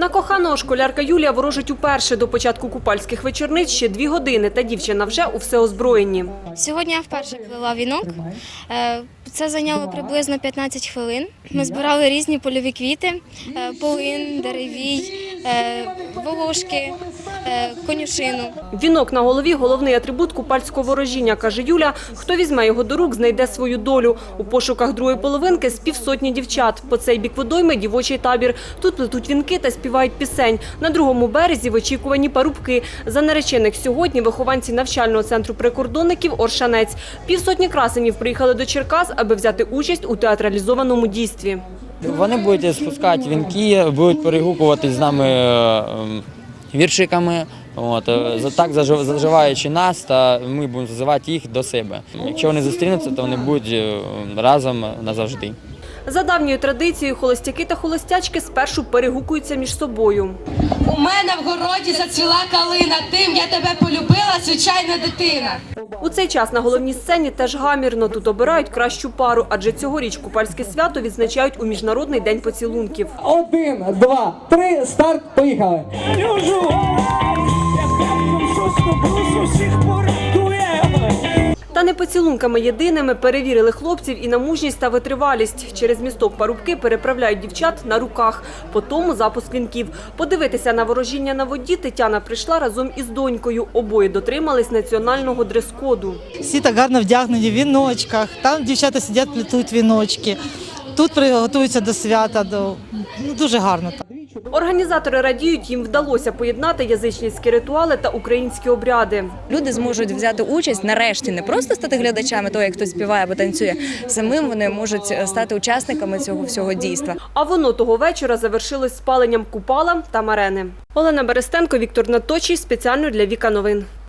На коханого школярка Юлія ворожить уперше до початку купальських вечорниць ще дві години, та дівчина вже у всеозброєнні. Сьогодні я вперше плила вінок. Е, Це зайняло приблизно 15 хвилин. Ми збирали різні польові квіти: е, полин, деревій, волошки, е, конюшину. Вінок на голові – головний атрибут купальського ворожіння, каже Юля. Хто візьме його до рук, знайде свою долю. У пошуках другої половинки з півсотні дівчат. По цей бік водойми – дівочий табір. Тут плетуть вінки та співають пісень. На другому березі в очікуванні парубки. За наречених сьогодні вихованці навчального центру прикордонників «Оршанець». Півсотні красенів приїхали до Черкас, аби взяти участь у театралізованому дійстві. Вони будуть спускати вінки, будуть перегукувати з нами е, ем, віршиками. От, е, так зажив- заживаючи нас, та ми будемо зазивати їх до себе. Якщо вони зустрінуться, то вони будуть е, разом назавжди. За давньою традицією холостяки та холостячки спершу перегукуються між собою. У мене в городі зацвіла калина, тим я тебе полюбила, звичайна дитина. У цей час на головній сцені теж гамірно. Тут обирають кращу пару, адже цьогоріч купальське свято відзначають у Міжнародний день поцілунків. Один, два, три, старт, поїхали. Не поцілунками єдиними перевірили хлопців і на мужність та витривалість. Через місток парубки переправляють дівчат на руках. По тому запуск вінків. Подивитися на ворожіння на воді Тетяна прийшла разом із донькою. Обоє дотримались національного дрес-коду. Всі так гарно вдягнені в віночках. Там дівчата сидять, плетуть віночки. Тут приготуються до свята. До... Ну, дуже гарно. Організатори радіють, їм вдалося поєднати язичницькі ритуали та українські обряди. Люди зможуть взяти участь нарешті, не просто стати глядачами того, як хтось співає або танцює. Самим вони можуть стати учасниками цього всього дійства. А воно того вечора завершилось спаленням купала та марени. Олена Берестенко, Віктор Наточій спеціально для Віка Новин.